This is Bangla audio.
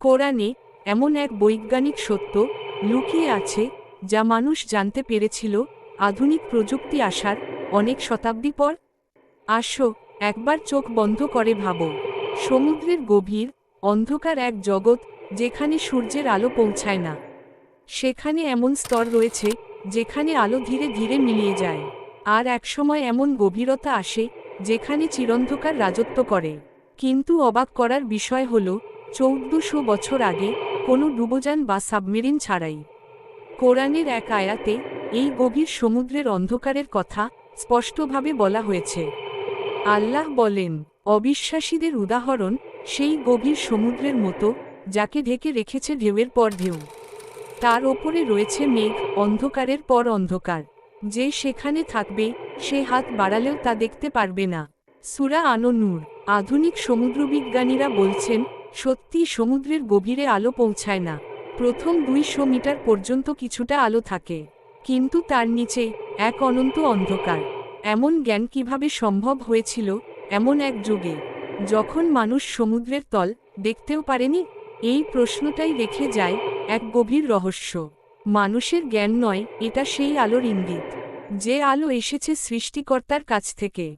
কোরআনে এমন এক বৈজ্ঞানিক সত্য লুকিয়ে আছে যা মানুষ জানতে পেরেছিল আধুনিক প্রযুক্তি আসার অনেক শতাব্দী পর। আসো, একবার চোখ বন্ধ করে ভাবো। সমুদ্রের গভীর, অন্ধকার এক জগৎ যেখানে সূর্যের আলো পৌঁছায় না। সেখানে এমন স্তর রয়েছে যেখানে আলো ধীরে ধীরে মিলিয়ে যায়। আর একসময় এমন গভীরতা আসে যেখানে চিরন্ধকার রাজত্ব করে। কিন্তু অবাক করার বিষয় হল চৌদ্দশো বছর আগে কোনো ডুবোযান বা সাবমেরিন ছাড়াই। কোরআনের এক আয়াতে এই গভীর সমুদ্রের অন্ধকারের কথা স্পষ্টভাবে বলা হয়েছে। আল্লাহ বলেন, অবিশ্বাসীদের উদাহরণ সেই গভীর সমুদ্রের মতো যাকে ঢেকে রেখেছে ঢেউয়ের পর ঢেউ। তার ওপরে রয়েছে মেঘ, অন্ধকারের পর অন্ধকার। যে সেখানে থাকবে, সে হাত বাড়ালেও তা দেখতে পারবে না। সুরা আনো নূর আধুনিক সমুদ্রবিজ্ঞানীরা বলছেন সত্যি সমুদ্রের গভীরে আলো পৌঁছায় না। প্রথম দুইশো মিটার পর্যন্ত কিছুটা আলো থাকে। কিন্তু তার নিচে এক অনন্ত অন্ধকার। এমন জ্ঞান কীভাবে সম্ভব হয়েছিল, এমন এক যুগে। যখন মানুষ সমুদ্রের তল দেখতেও পারেনি, এই প্রশ্নটাই রেখে যায় এক গভীর রহস্য। মানুষের জ্ঞান নয়, এটা সেই আলোর ইঙ্গিত। যে আলো এসেছে সৃষ্টিকর্তার কাছ থেকে।